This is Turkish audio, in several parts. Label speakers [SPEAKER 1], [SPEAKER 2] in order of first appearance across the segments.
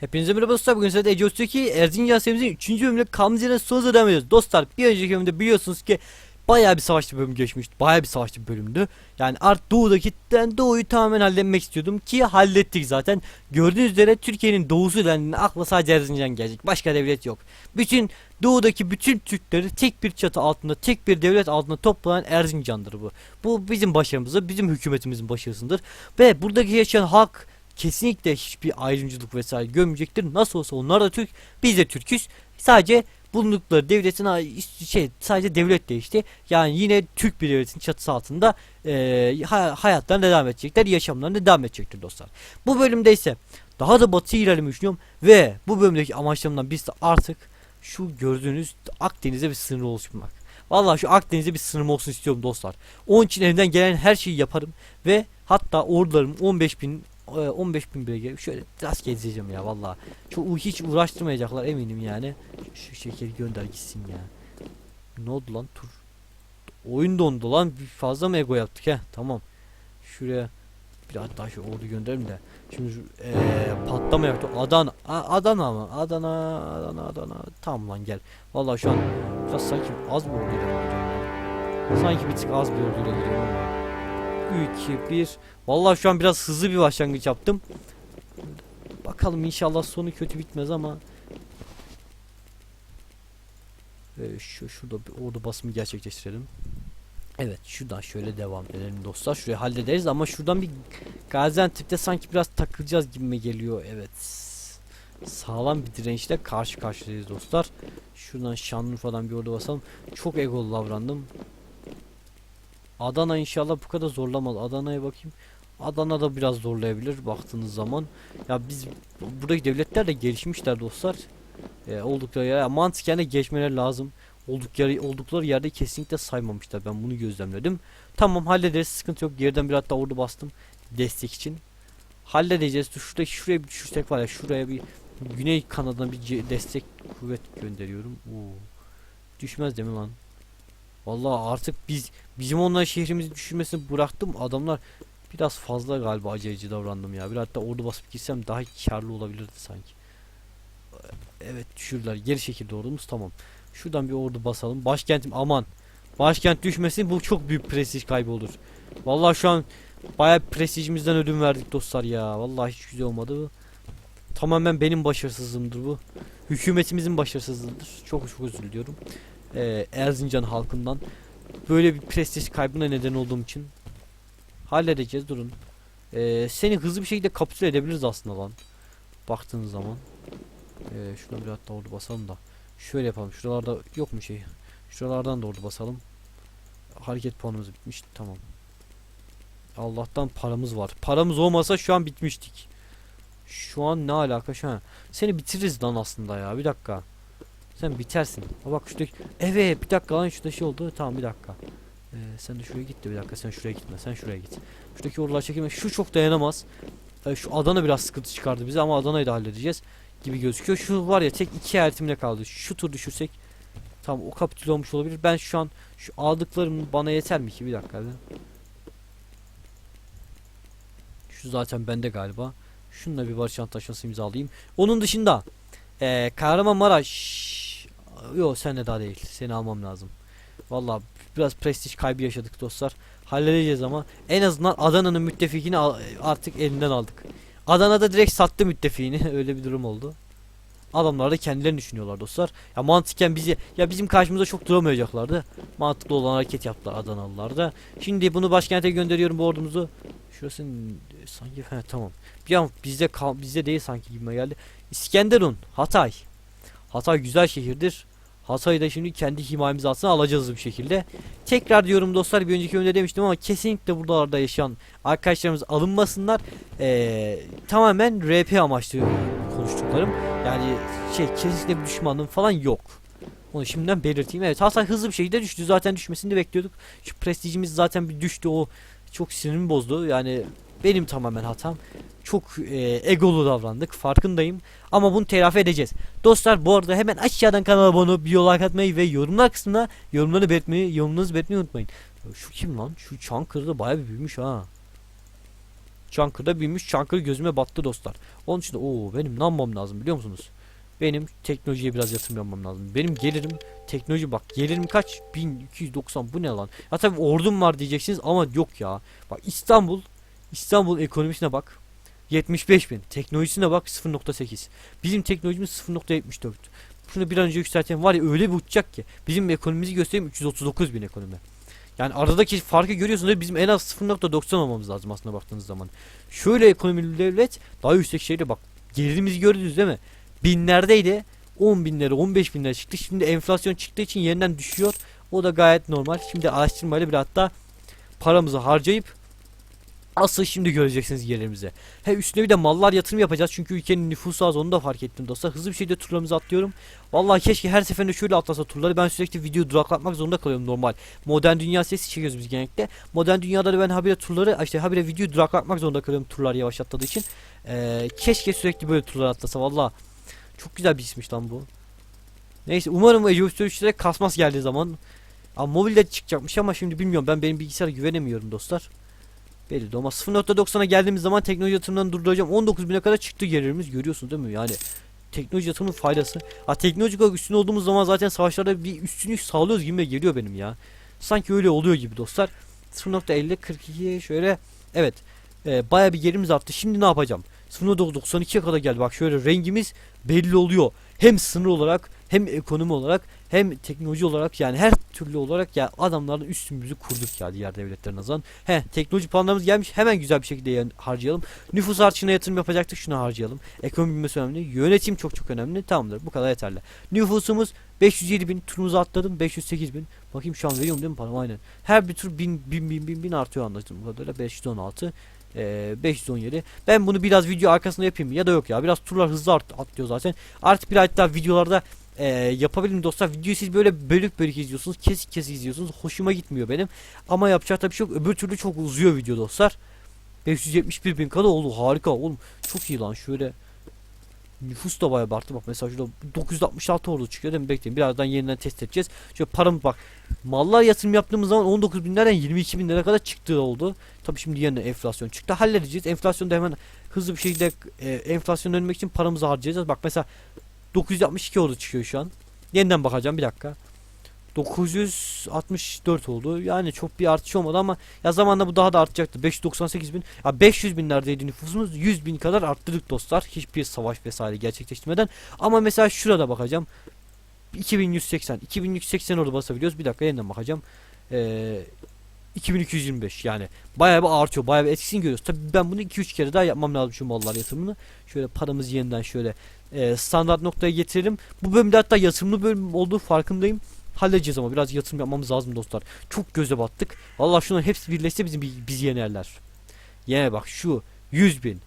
[SPEAKER 1] Hepinize merhaba dostlar. Bugün size Ece Öztürk'ü Erzincan serimizin 3. bölümüyle kaldığımız yerden sonra devam ediyoruz. Dostlar bir önceki bölümde biliyorsunuz ki bayağı bir savaşlı bölüm geçmişti. Bayağı bir savaşlı bir bölümdü. Yani Art Doğu'daki Doğu'yu tamamen halletmek istiyordum ki hallettik zaten. Gördüğünüz üzere Türkiye'nin doğusu dendiğinde akla sadece Erzincan gelecek. Başka devlet yok. Bütün Doğu'daki bütün Türkleri tek bir çatı altında, tek bir devlet altında toplayan Erzincan'dır bu. Bu bizim başarımızdır, bizim hükümetimizin başarısıdır. Ve buradaki yaşayan halk kesinlikle hiçbir ayrımcılık vesaire görmeyecektir. Nasıl olsa onlar da Türk, biz de Türküz. Sadece bulundukları devletin şey sadece devlet değişti. Yani yine Türk bir devletin çatısı altında ha- hayatlarına devam edecekler, yaşamlarına devam edecektir dostlar. Bu bölümde ise daha da batı ilerlemeyi düşünüyorum ve bu bölümdeki amaçlarımdan birisi artık şu gördüğünüz Akdeniz'e bir sınır oluşturmak. Vallahi şu Akdeniz'e bir sınırım olsun istiyorum dostlar. Onun için elimden gelen her şeyi yaparım ve hatta ordularım 15 bin 15 bin bile gel- şöyle biraz gezeceğim ya vallahi. Çok hiç uğraştırmayacaklar eminim yani. Şu şekeri gönder gitsin ya. Ne oldu lan tur? Oyun dondu lan. Fazla mı ego yaptık he? Tamam. Şuraya biraz daha şu ordu gönderelim de. Şimdi eee patlama yaptı. Adana. A- Adana mı? Adana, Adana, Adana. Tamam lan gel. Vallahi şu an biraz sanki az bir orduyla. Sanki bir tık az bir orduyla gidiyorum. 3, 2, 1. Vallahi şu an biraz hızlı bir başlangıç yaptım. Bakalım inşallah sonu kötü bitmez ama. Ee, şu şurada bir ordu basımı gerçekleştirelim. Evet şuradan şöyle devam edelim dostlar. Şurayı hallederiz ama şuradan bir Gaziantep'te sanki biraz takılacağız gibi geliyor. Evet. Sağlam bir dirençle karşı karşıyayız dostlar. Şuradan Şanlıurfa'dan bir ordu basalım. Çok egolu davrandım. Adana inşallah bu kadar zorlamaz. Adana'ya bakayım. Adana da biraz zorlayabilir baktığınız zaman. Ya biz buradaki devletler de gelişmişler dostlar. Ee, oldukları yere mantıken de geçmeleri lazım. Oldukları, oldukları yerde kesinlikle saymamışlar. Ben bunu gözlemledim. Tamam hallederiz. Sıkıntı yok. Geriden bir hatta ordu bastım. Destek için. Halledeceğiz. Şuradaki şuraya bir düşürsek var ya. Şuraya bir Güney Kanada'dan bir destek kuvvet gönderiyorum. Oo. Düşmez değil mi lan? Vallahi artık biz bizim onlar şehrimizi düşürmesini bıraktım. Adamlar biraz fazla galiba aceleci davrandım ya. Bir hatta ordu basıp gitsem daha karlı olabilirdi sanki. Evet düşürdüler. Geri şekilde ordumuz tamam. Şuradan bir ordu basalım. Başkentim aman. Başkent düşmesin bu çok büyük prestij kaybı olur. Vallahi şu an bayağı prestijimizden ödün verdik dostlar ya. Vallahi hiç güzel olmadı. Tamamen benim başarısızlığımdır bu. Hükümetimizin başarısızlığıdır. Çok çok özür Ee, Erzincan halkından böyle bir prestij kaybına neden olduğum için halledeceğiz durun. Ee, seni hızlı bir şekilde kapitüle edebiliriz aslında lan. Baktığınız zaman. Ee, şuna bir hatta ordu basalım da. Şöyle yapalım. Şuralarda yok mu şey? Şuralardan da ordu basalım. Hareket puanımız bitmiş. Tamam. Allah'tan paramız var. Paramız olmasa şu an bitmiştik. Şu an ne alaka şu an? Seni bitiririz lan aslında ya. Bir dakika. Sen bitersin. Ha bak şuradaki. Evet bir dakika lan şurada şey oldu. Tamam bir dakika. Ee, sen de şuraya git de bir dakika sen şuraya gitme. Sen şuraya git. Şuradaki ordular çekilme. Şu çok dayanamaz. Ee, şu Adana biraz sıkıntı çıkardı bize ama Adana'yı da halledeceğiz gibi gözüküyor. Şu var ya tek iki ertimle kaldı. Şu tur düşürsek tamam o kapitüle olmuş olabilir. Ben şu an şu aldıklarım bana yeter mi ki? Bir dakika. Şu zaten bende galiba. Şununla bir barış antlaşması imzalayayım. Onun dışında eee Kahramanmaraş Yok sen de daha değil. Seni almam lazım. Vallahi biraz prestij kaybı yaşadık dostlar. Halledeceğiz ama en azından Adana'nın müttefikini artık elinden aldık. Adana'da direkt sattı müttefiğini. Öyle bir durum oldu. Adamlar da kendilerini düşünüyorlar dostlar. Ya mantıken bizi ya bizim karşımıza çok duramayacaklardı. Mantıklı olan hareket yaptılar Adanalılar da. Şimdi bunu başkente gönderiyorum bu ordumuzu. Şurası sanki he, tamam. Bir an bizde bizde değil sanki gibime geldi. İskenderun, Hatay. Hatay güzel şehirdir. Hatay'ı da şimdi kendi himayemiz altına alacağız bir şekilde. Tekrar diyorum dostlar bir önceki bölümde demiştim ama kesinlikle buralarda yaşayan arkadaşlarımız alınmasınlar. Ee, tamamen RP amaçlı konuştuklarım. Yani şey kesinlikle bir düşmanlığım falan yok. Onu şimdiden belirteyim. Evet Hatay hızlı bir şekilde düştü. Zaten düşmesini de bekliyorduk. Şu prestijimiz zaten bir düştü. O çok sinirimi bozdu. Yani benim tamamen hatam. Çok e, egolu davrandık. Farkındayım. Ama bunu telafi edeceğiz. Dostlar bu arada hemen aşağıdan kanala abone olup bir like atmayı ve yorumlar kısmına yorumları belirtmeyi, yorumlarınızı belirtmeyi unutmayın. Ya Şu kim lan? Şu Çankırı'da bayağı bir büyümüş ha. Çankırı'da binmiş. Çankırı gözüme battı dostlar. Onun için o benim ne yapmam lazım biliyor musunuz? Benim teknolojiye biraz yatırım yapmam lazım. Benim gelirim teknoloji bak gelirim kaç? 1290 bu ne lan? Ya tabii ordum var diyeceksiniz ama yok ya. Bak İstanbul İstanbul ekonomisine bak. 75 bin. Teknolojisine bak 0.8. Bizim teknolojimiz 0.74. Şunu bir an önce yükseltelim. Var ya öyle bir uçacak ki. Bizim ekonomimizi göstereyim 339 bin ekonomi. Yani aradaki farkı görüyorsunuz bizim en az 0.90 olmamız lazım aslında baktığınız zaman. Şöyle ekonomili devlet daha yüksek şeyde bak. Gelirimizi gördünüz değil mi? Binlerdeydi. 10 binlere 15 binlere çıktı. Şimdi enflasyon çıktığı için yeniden düşüyor. O da gayet normal. Şimdi araştırmayla bir hatta paramızı harcayıp asıl şimdi göreceksiniz gelirimizi. He üstüne bir de mallar yatırım yapacağız çünkü ülkenin nüfusu az onu da fark ettim dostlar. Hızlı bir şekilde turlarımızı atlıyorum. Vallahi keşke her seferinde şöyle atlasa turları. Ben sürekli video duraklatmak zorunda kalıyorum normal. Modern dünya sesi çekiyoruz biz genellikle. Modern dünyada da ben habire turları işte habire video duraklatmak zorunda kalıyorum turlar yavaş atladığı için. Ee, keşke sürekli böyle turlar atlasa valla. Çok güzel bir ismiş lan bu. Neyse umarım Age of Storage'de kasmaz geldiği zaman. Ama mobilde çıkacakmış ama şimdi bilmiyorum ben benim bilgisayara güvenemiyorum dostlar. Belli ama 0.90'a geldiğimiz zaman teknoloji yatırımlarını durduracağım. 19.000'e kadar çıktı gelirimiz görüyorsunuz değil mi? Yani teknoloji yatırımının faydası. Ha teknolojik olarak üstün olduğumuz zaman zaten savaşlarda bir üstünlük sağlıyoruz gibi geliyor benim ya. Sanki öyle oluyor gibi dostlar. 0.50 42 şöyle evet. E, Baya bir gelirimiz arttı. Şimdi ne yapacağım? 0.92'ye kadar geldi. Bak şöyle rengimiz belli oluyor. Hem sınır olarak hem ekonomi olarak hem teknoloji olarak yani her türlü olarak ya adamların üstümüzü kurduk ya diğer devletlerin azan. He teknoloji planlarımız gelmiş hemen güzel bir şekilde harcayalım. Nüfus artışına yatırım yapacaktık şunu harcayalım. Ekonomi bilmesi önemli. Yönetim çok çok önemli. Tamamdır bu kadar yeterli. Nüfusumuz 507 bin turumuzu atladım 508 bin. Bakayım şu an veriyorum değil mi param aynen. Her bir tur 1000 1000 1000 1000 bin artıyor anlaştığım kadarıyla 516 ee, 517. Ben bunu biraz video arkasında yapayım ya da yok ya. Biraz turlar hızlı art atlıyor zaten. Artık bir hatta videolarda e, yapabilirim dostlar. Videoyu siz böyle bölük bölük izliyorsunuz. Kesik kesik izliyorsunuz. Hoşuma gitmiyor benim. Ama yapacak da bir şey yok. Öbür türlü çok uzuyor video dostlar. 571 bin kadar oldu. Harika oğlum. Çok iyi lan. Şöyle nüfus da bayağı arttı. Bak mesela şurada 966 ordu çıkıyor değil mi? Bekleyin. Birazdan yeniden test edeceğiz. Şöyle param bak. Mallar yatırım yaptığımız zaman 19 binlerden 22 binlere kadar çıktığı oldu. Tabii şimdi yeniden enflasyon çıktı. Halledeceğiz. Enflasyonu da hemen hızlı bir şekilde e, enflasyonu önlemek için paramızı harcayacağız. Bak mesela 962 oldu çıkıyor şu an. Yeniden bakacağım bir dakika. 964 oldu. Yani çok bir artış olmadı ama ya zamanla bu daha da artacaktı. 598 bin. Ya 500 binlerdeydi nüfusumuz. 100 bin kadar arttırdık dostlar. Hiçbir savaş vesaire gerçekleştirmeden. Ama mesela şurada bakacağım. 2180. 2180 orada basabiliyoruz. Bir dakika yeniden bakacağım. Ee, 2225 yani bayağı bir artıyor bayağı bir etkisini görüyoruz. Tabi ben bunu 2-3 kere daha yapmam lazım şu mallar yatırımını. Şöyle paramızı yeniden şöyle e, standart noktaya getirelim. Bu bölümde hatta yatırımlı bölüm olduğu farkındayım. Halledeceğiz ama biraz yatırım yapmamız lazım dostlar. Çok göze battık. Allah şunların hepsi birleşse bizim bi- bizi yenerler. Yine bak şu 100 bin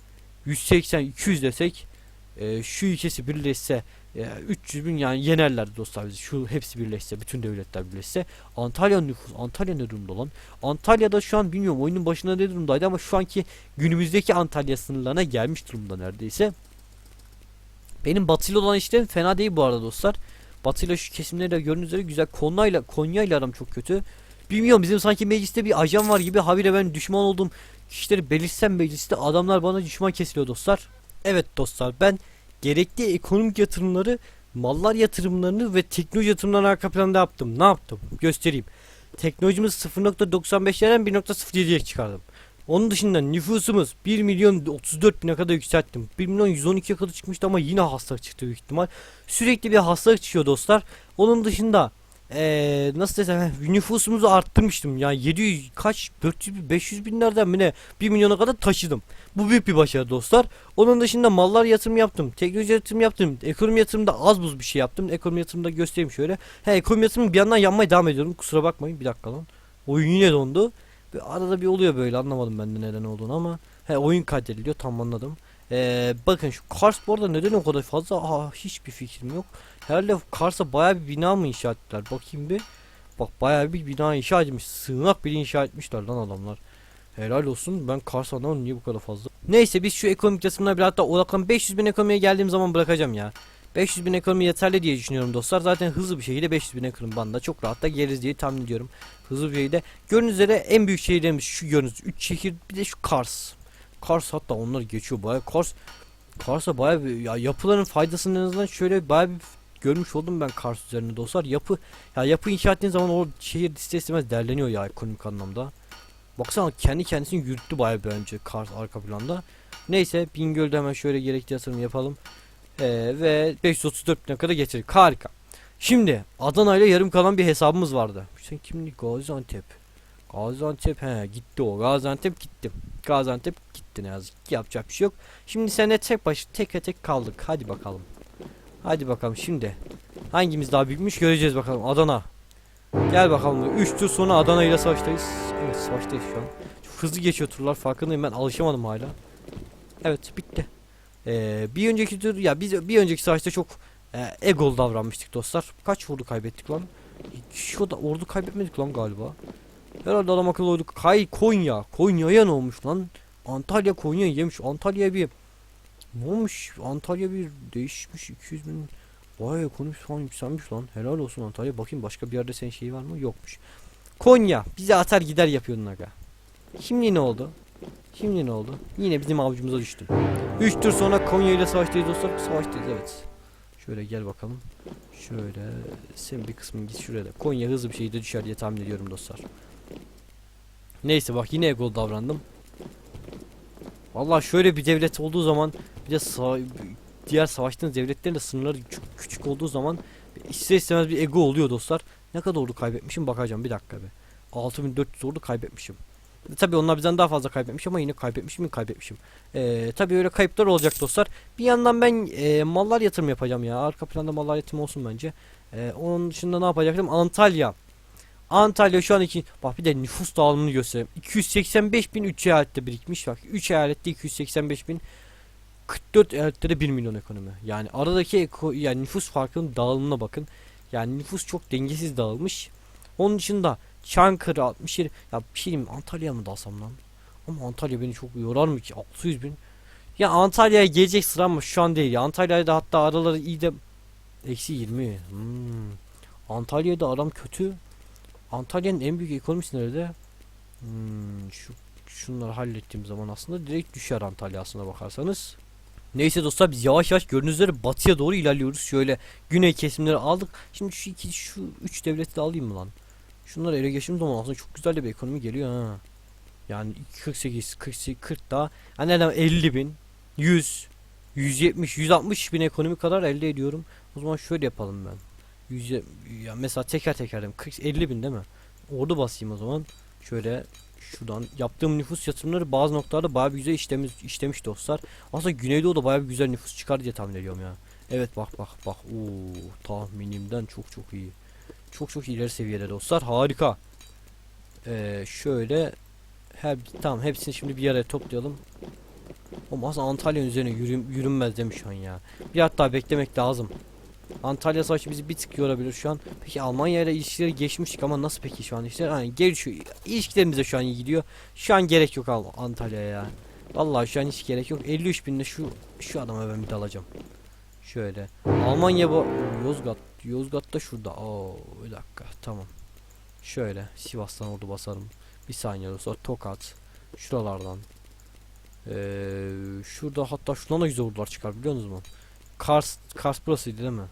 [SPEAKER 1] 180 200 desek e, şu ikisi birleşse e, 300 bin yani yenerler dostlar bizi şu hepsi birleşse bütün devletler birleşse Antalya nüfus Antalya ne durumda lan Antalya'da şu an bilmiyorum oyunun başında ne durumdaydı ama şu anki günümüzdeki Antalya sınırlarına gelmiş durumda neredeyse. Benim Batı'yla olan işlerim fena değil bu arada dostlar. Batı'yla şu kesimleri de gördüğünüz üzere güzel. Konya'yla Konya'yla aram çok kötü. Bilmiyorum bizim sanki mecliste bir ajan var gibi habire ben düşman olduğum kişileri belirtsem mecliste adamlar bana düşman kesiliyor dostlar. Evet dostlar ben gerekli ekonomik yatırımları mallar yatırımlarını ve teknoloji yatırımlarını arka planda yaptım. Ne yaptım? Göstereyim. Teknolojimiz 0.95'lerden 1.07'ye çıkardım. Onun dışında nüfusumuz 1 milyon 34 bine kadar yükselttim. 1 milyon 112'ye kadar çıkmıştı ama yine hastalık çıktı büyük ihtimal. Sürekli bir hastalık çıkıyor dostlar. Onun dışında eee nasıl desem nüfusumuzu arttırmıştım. Yani 700 kaç 400 500 binlerden mi ne 1 milyona kadar taşıdım. Bu büyük bir başarı dostlar. Onun dışında mallar yatırım yaptım. Teknoloji yatırım yaptım. Ekonomi yatırımında az buz bir şey yaptım. Ekonomi yatırımında göstereyim şöyle. He ekonomi yatırımı bir yandan yapmaya devam ediyorum. Kusura bakmayın bir dakika lan. Oyun yine dondu. Bir arada bir oluyor böyle anlamadım ben de neden olduğunu ama. He oyun kaydediliyor tam anladım. Ee, bakın şu Kars bu arada neden o kadar fazla? Aa hiçbir fikrim yok. Herhalde Kars'a baya bir bina mı inşa ettiler? Bakayım bir. Bak baya bir bina inşa etmiş. Sığınak bile inşa etmişler lan adamlar. Helal olsun. Ben Kars anlamadım niye bu kadar fazla. Neyse biz şu ekonomik yatırımına bir hatta odaklan 500 bin ekonomiye geldiğim zaman bırakacağım ya. 500 bin ekonomi yeterli diye düşünüyorum dostlar. Zaten hızlı bir şekilde 500 bin ekonomi bandında çok rahat da geliriz diye tahmin ediyorum. Hızlı bir şekilde. Gördüğünüz üzere en büyük şehirlerimiz şu gördüğünüz 3 şehir bir de şu Kars. Kars hatta onlar geçiyor baya Kars Kars'a baya bir ya yapıların faydasını en azından şöyle baya bir görmüş oldum ben Kars üzerinde dostlar. Yapı ya yapı inşa ettiğin zaman o şehir ister istemez derleniyor ya ekonomik anlamda. Baksana kendi kendisini yürüttü baya bir önce Kars arka planda. Neyse Bingöl'de hemen şöyle gerekli yatırım yapalım. Ee, ve 534 bin kadar getirdik. Harika. Şimdi Adana ile yarım kalan bir hesabımız vardı. Sen kimdi? Gaziantep. Gaziantep he gitti o. Gaziantep gitti. Gaziantep gitti ne yazık ki yapacak bir şey yok. Şimdi seninle tek baş tek tek kaldık. Hadi bakalım. Hadi bakalım şimdi. Hangimiz daha büyükmüş göreceğiz bakalım. Adana. Gel bakalım. 3 tur sonra Adana ile savaştayız. Evet savaştayız şu an. Çok hızlı geçiyor turlar farkındayım ben alışamadım hala. Evet bitti. Ee, bir önceki tur ya biz bir önceki savaşta çok e, egol davranmıştık dostlar. Kaç ordu kaybettik lan? Şu da ordu kaybetmedik lan galiba. Herhalde adam akıllı oyduk. Kay Konya. Konya'ya ne olmuş lan? Antalya Konya yemiş. Antalya bir ne olmuş? Antalya bir değişmiş 200 bin. Vay ekonomisi falan yükselmiş lan. Helal olsun Antalya. Bakayım başka bir yerde senin şeyi var mı? Yokmuş. Konya. Bize atar gider yapıyordun aga. Şimdi ne oldu? Şimdi ne oldu? Yine bizim avucumuza düştün. 3 tur sonra Konya ile savaştayız dostlar. Savaştayız evet. Şöyle gel bakalım. Şöyle sen bir kısmın git şuraya da. Konya hızlı bir şekilde düşer diye tahmin ediyorum dostlar. Neyse bak yine egol davrandım. Vallahi şöyle bir devlet olduğu zaman bir de sa- diğer savaştığınız devletlerin de sınırları küçük olduğu zaman ister istemez bir ego oluyor dostlar. Ne kadar ordu kaybetmişim bakacağım bir dakika be. 6400 ordu kaybetmişim. E, Tabi onlar bizden daha fazla kaybetmiş ama yine kaybetmişim mi kaybetmişim. Ee, Tabi öyle kayıplar olacak dostlar. Bir yandan ben e, mallar yatırım yapacağım ya. Arka planda mallar yatırım olsun bence. Ee, onun dışında ne yapacaktım? Antalya. Antalya şu an iki bak bir de nüfus dağılımını göstereyim. 285 bin 3 eyalette birikmiş bak 3 eyalette 285 bin 44 eyalette de 1 milyon ekonomi. Yani aradaki eko, yani nüfus farkının dağılımına bakın. Yani nüfus çok dengesiz dağılmış. Onun dışında Çankırı 67 ya bir şey diyeyim mi? Antalya'ya mı dalsam lan? Ama Antalya beni çok yorar mı ki 600 bin. Ya Antalya'ya gelecek sıra ama şu an değil ya. Antalya'da hatta araları iyi de eksi 20. Hmm. Antalya'da aram kötü. Antalya'nın en büyük ekonomisi nerede? Hmm, şu şunları hallettiğim zaman aslında direkt düşer Antalya aslına bakarsanız. Neyse dostlar biz yavaş yavaş gördüğünüz üzere batıya doğru ilerliyoruz. Şöyle güney kesimleri aldık. Şimdi şu iki şu üç devleti de alayım mı lan? Şunları ele geçirdiğim zaman aslında çok güzel bir ekonomi geliyor ha. Yani 48 48 40 daha. Hani nereden 50 bin 100 170 160 bin ekonomi kadar elde ediyorum. O zaman şöyle yapalım ben. 100 ya mesela teker teker dedim 40 50 bin değil mi? Ordu basayım o zaman. Şöyle şuradan yaptığım nüfus yatırımları bazı noktalarda bayağı bir güzel işlemiş, işlemiş dostlar. Aslında Güneydoğu'da bayağı bir güzel nüfus çıkar diye tahmin ediyorum ya. Evet bak bak bak. Oo tahminimden çok çok iyi. Çok çok ileri seviyede dostlar. Harika. Ee, şöyle her tamam hepsini şimdi bir araya toplayalım. Ama aslında Antalya'nın üzerine yürüm, yürünmez demiş şu an ya. Bir hatta beklemek lazım. Antalya Savaşı bizi bir tık yorabilir şu an. Peki Almanya ile ilişkileri geçmiştik ama nasıl peki şu an işler? Hani gelişiyor. İlişkilerimiz de şu an iyi gidiyor. Şu an gerek yok Al Antalya'ya ya. Vallahi şu an hiç gerek yok. 53 binde şu şu adama ben bir de alacağım. Şöyle. Almanya bu Yozgat. Yozgat da şurada. Oo bir dakika. Tamam. Şöyle Sivas'tan ordu basarım. Bir saniye dostlar. Tokat. Şuralardan. Ee, şurada hatta şuradan da güzel ordular çıkar biliyor musunuz? Kars Kars burasıydı değil mi?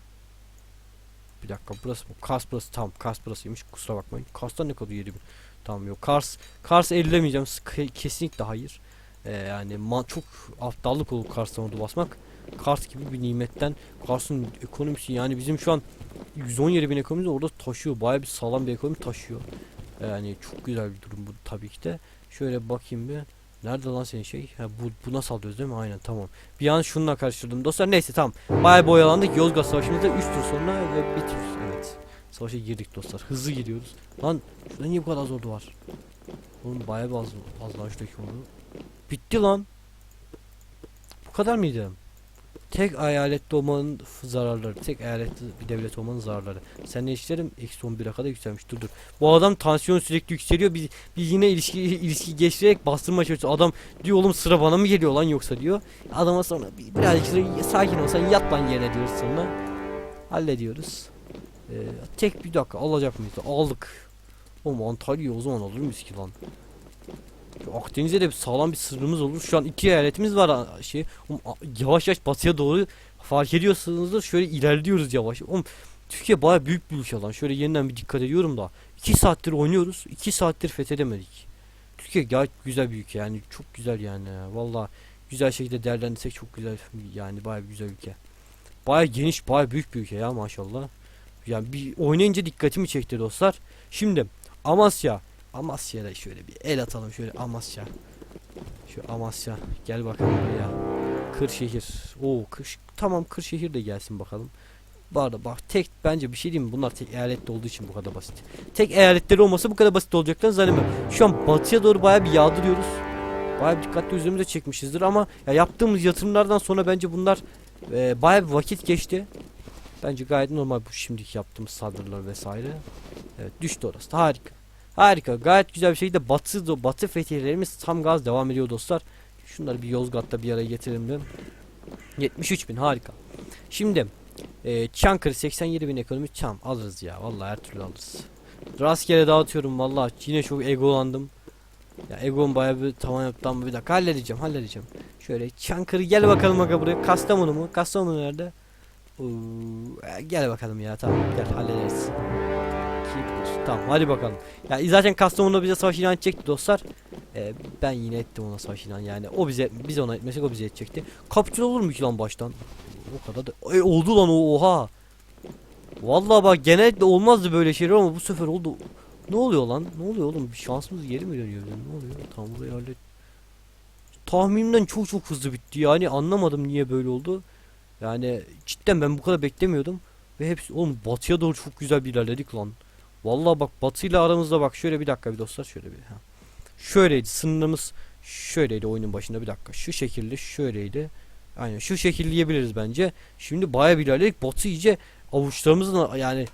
[SPEAKER 1] Bir dakika burası mı? Kars burası tamam Kars burasıymış kusura bakmayın. Kars'tan ne kadar 7000. Tamam yok Kars Kars ellemeyeceğim Ke- kesinlikle hayır. Ee, yani çok aptallık olur Kars'tan ordu basmak. Kars gibi bir nimetten Kars'ın ekonomisi yani bizim şu an 117 bin ekonomimiz orada taşıyor. Baya bir sağlam bir ekonomi taşıyor. Yani çok güzel bir durum bu tabii ki de. Şöyle bakayım bir. Nerede lan senin şey? Ha, bu, buna sallıyoruz değil mi? Aynen tamam. Bir an şununla karıştırdım. Dostlar neyse tamam. Bayağı boyalandık. Yozgat Savaşı'nızda 3 tur sonra ve bitiriyoruz. Evet. Savaşa girdik dostlar. Hızlı gidiyoruz. Lan şurada niye bu kadar az ordu var? Oğlum bayağı bir az, az lan şuradaki ordu. Bitti lan. Bu kadar mıydı? Tek eyalette olmanın zararları. Tek eyalette bir devlet olmanın zararları. Sen ne işlerim? Eksi 11'e kadar yükselmiş. Dur dur. Bu adam tansiyon sürekli yükseliyor. Biz, biz yine ilişki ilişki geçirerek bastırma çalışıyoruz. Adam diyor oğlum sıra bana mı geliyor lan yoksa diyor. Adama sonra bir, birazcık sakin ol sen yat lan yerine diyoruz sonra. Hallediyoruz. Ee, tek bir dakika alacak mıyız? Aldık. Oğlum Antalya'yı o zaman alır mıyız ki lan? Şu Akdeniz'e de bir sağlam bir sınırımız olur. Şu an iki eyaletimiz var şey. Yavaş yavaş batıya doğru fark ediyorsanızdır şöyle ilerliyoruz yavaş. Oğlum Türkiye baya büyük bir ülke lan. Şöyle yeniden bir dikkat ediyorum da. 2 saattir oynuyoruz. 2 saattir fethedemedik. Türkiye gayet güzel bir ülke yani. Çok güzel yani. Valla güzel şekilde değerlendirsek çok güzel. Yani baya güzel ülke. Baya geniş, baya büyük bir ülke ya maşallah. Yani bir oynayınca dikkatimi çekti dostlar. Şimdi Amasya. Amasya'da şöyle bir el atalım şöyle Amasya. Şu Amasya. Gel bakalım buraya. Kırşehir. Oo Kırş tamam Kırşehir de gelsin bakalım. Bu arada bak tek bence bir şey diyeyim mi? Bunlar tek eyalette olduğu için bu kadar basit. Tek eyaletleri olmasa bu kadar basit olacaklarını zannetmiyorum. Şu an batıya doğru baya bir yağdırıyoruz. Baya bir dikkatli üzerimize çekmişizdir ama ya yaptığımız yatırımlardan sonra bence bunlar e, baya bir vakit geçti. Bence gayet normal bu şimdiki yaptığımız saldırılar vesaire. Evet düştü orası. Harika. Harika. Gayet güzel bir şekilde batı batı fetihlerimiz tam gaz devam ediyor dostlar. Şunları bir Yozgat'ta bir araya getirelim de. 73 bin harika. Şimdi e, Çankırı 87 bin ekonomi çam alırız ya. Vallahi her türlü alırız. Rastgele dağıtıyorum vallahi yine çok egolandım. Ya egon bayağı bir tavan yaptı ama bir dakika halledeceğim halledeceğim. Şöyle Çankırı gel bakalım aga buraya. Kastamonu mu? Kastamonu nerede? Oo, gel bakalım ya tamam gel hallederiz. Tamam hadi bakalım. Ya zaten Kastamonu'da bize savaş ilan edecekti dostlar. E, ben yine ettim ona savaş ilan yani. O bize biz ona etmesek o bize edecekti. Kapitül olur mu ki lan baştan? O kadar da e, oldu lan oha. Vallahi bak genellikle olmazdı böyle şeyler ama bu sefer oldu. Ne oluyor lan? Ne oluyor oğlum? Bir şansımız geri mi dönüyor? Ne oluyor? Tam burayı hallet. Tahminimden çok çok hızlı bitti. Yani anlamadım niye böyle oldu. Yani cidden ben bu kadar beklemiyordum. Ve hepsi oğlum batıya doğru çok güzel bir ilerledik lan. Vallahi bak batıyla aramızda bak şöyle bir dakika bir dostlar şöyle bir. Ha. Şöyleydi sınırımız şöyleydi oyunun başında bir dakika. Şu şekilde şöyleydi. Aynen şu şekilleyebiliriz bence. Şimdi baya bir ilerledik. Batı iyice avuçlarımızın yani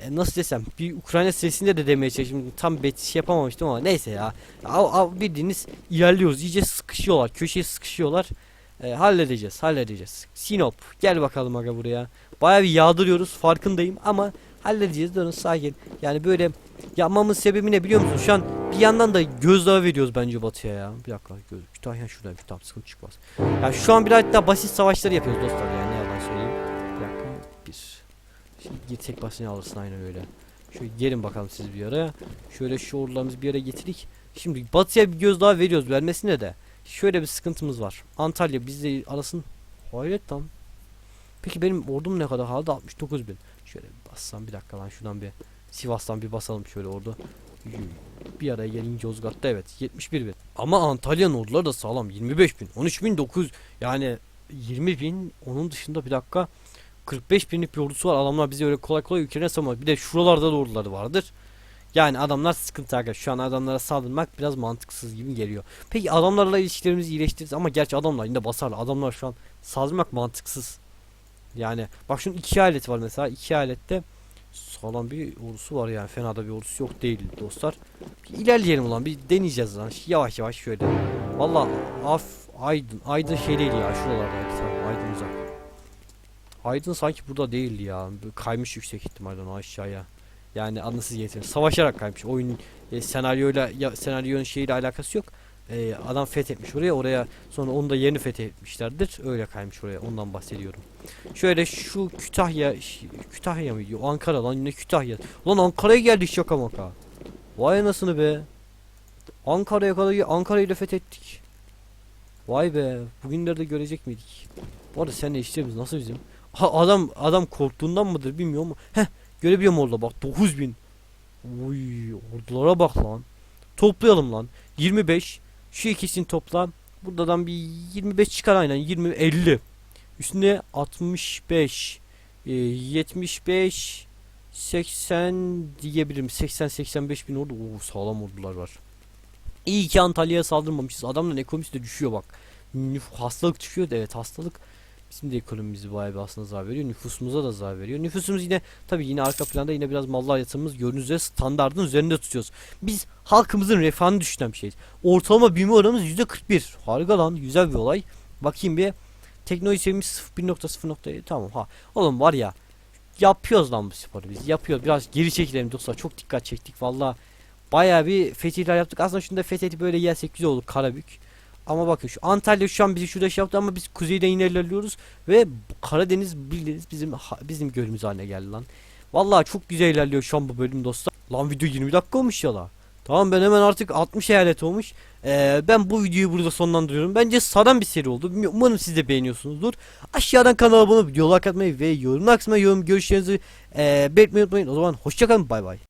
[SPEAKER 1] e, nasıl desem bir Ukrayna sesinde de demeye çalıştım. Tam bet şey yapamamıştım ama neyse ya. Av, av bildiğiniz ilerliyoruz. İyice sıkışıyorlar. Köşeye sıkışıyorlar. E, halledeceğiz. Halledeceğiz. Sinop gel bakalım aga buraya. Baya bir yağdırıyoruz farkındayım ama halledeceğiz. Dönün sakin. Yani böyle yapmamın sebebi ne biliyor musun? Şu an bir yandan da gözdağı veriyoruz bence batıya ya. Bir dakika göz. Kütahya şuradan bir tam sıkıntı çıkmaz. Ya şu an biraz daha basit savaşları yapıyoruz dostlar yani ne yalan söyleyeyim. Bir dakika bir. Şimdi gir tek basını alırsın aynen öyle. Şöyle gelin bakalım siz bir araya. Şöyle şu ordularımızı bir yere getirdik. Şimdi batıya bir göz daha veriyoruz vermesine de. Şöyle bir sıkıntımız var. Antalya bizle arasın. Hayret lan. Peki benim ordum ne kadar halde 69 bin. Şöyle bir bassam bir dakika lan şuradan bir Sivas'tan bir basalım şöyle ordu. Bir araya gelince Yozgat'ta evet 71 bin. Ama Antalya'nın orduları da sağlam 25 bin. 13 bin 900 yani 20 bin onun dışında bir dakika 45 binlik bir ordusu var. Adamlar bizi öyle kolay kolay ülkelerine savunmaz. Bir de şuralarda da orduları vardır. Yani adamlar sıkıntı arkadaşlar. Şu an adamlara saldırmak biraz mantıksız gibi geliyor. Peki adamlarla ilişkilerimizi iyileştiririz ama gerçi adamlar yine basarlar. Adamlar şu an saldırmak mantıksız. Yani bak şunun iki alet var mesela. iki alette sağlam bir ordusu var yani. Fena da bir ordusu yok değil dostlar. Bir ilerleyelim ulan. Bir deneyeceğiz lan. Yavaş yavaş şöyle. Valla af Aydın. Aydın şey değil ya. Şuralardaydı tamam. Aydın uzak. Aydın sanki burada değildi ya. Kaymış yüksek ihtimalle onu aşağıya. Yani anlasız getirin. Savaşarak kaymış. Oyun e, senaryoyla ya, senaryonun şeyiyle alakası yok. E, adam fethetmiş oraya. Oraya sonra onu da yerini fethetmişlerdir. Öyle kaymış oraya. Ondan bahsediyorum. Şöyle şu Kütahya Kütahya mı diyor? Ankara lan yine Kütahya. Lan Ankara'ya geldik şaka maka. Vay anasını be. Ankara'ya kadar Ankara'yı da fethettik. Vay be. Bugünlerde görecek miydik? Bu arada seninle işlerimiz nasıl bizim? Ha, adam adam korktuğundan mıdır bilmiyorum ama. Heh görebiliyorum orada bak 9000. Uy ordulara bak lan. Toplayalım lan. 25. Şu ikisini topla. Buradan bir 25 çıkar aynen. 20 50. Üstüne 65. e, 75 80 diyebilirim. 80 85 bin ordu. Oo, sağlam ordular var. İyi ki Antalya'ya saldırmamışız. Adamların ekonomisi de düşüyor bak. Hastalık da evet hastalık de ekonomimizi bayağı bir aslında zarar veriyor. Nüfusumuza da zarar veriyor. Nüfusumuz yine tabi yine arka planda yine biraz mallar yatırımımız gördüğünüz üzere standartın üzerinde tutuyoruz. Biz halkımızın refahını düşünen bir şeyiz. Ortalama büyüme oranımız %41. Harika lan güzel bir olay. Bakayım bir teknoloji seviyemiz 1.0.7 tamam ha. Oğlum var ya yapıyoruz lan bu sporu biz yapıyoruz. Biraz geri çekilelim dostlar çok dikkat çektik valla. bayağı bir fetihler yaptık. Aslında şunu da fethetti böyle gelsek güzel olur Karabük. Ama bakın şu Antalya şu an bizi şurada şey yaptı ama biz kuzeyden yine ilerliyoruz ve Karadeniz bildiğiniz bizim bizim gölümüz haline geldi lan. Vallahi çok güzel ilerliyor şu an bu bölüm dostlar. Lan video 20 dakika olmuş ya la. Tamam ben hemen artık 60 eyalet olmuş. Ee, ben bu videoyu burada sonlandırıyorum. Bence saran bir seri oldu. Umarım siz de beğeniyorsunuzdur. Aşağıdan kanala abone olup like atmayı ve yorum kısmına yorum görüşlerinizi ee, belirtmeyi unutmayın. O zaman hoşçakalın bay bay.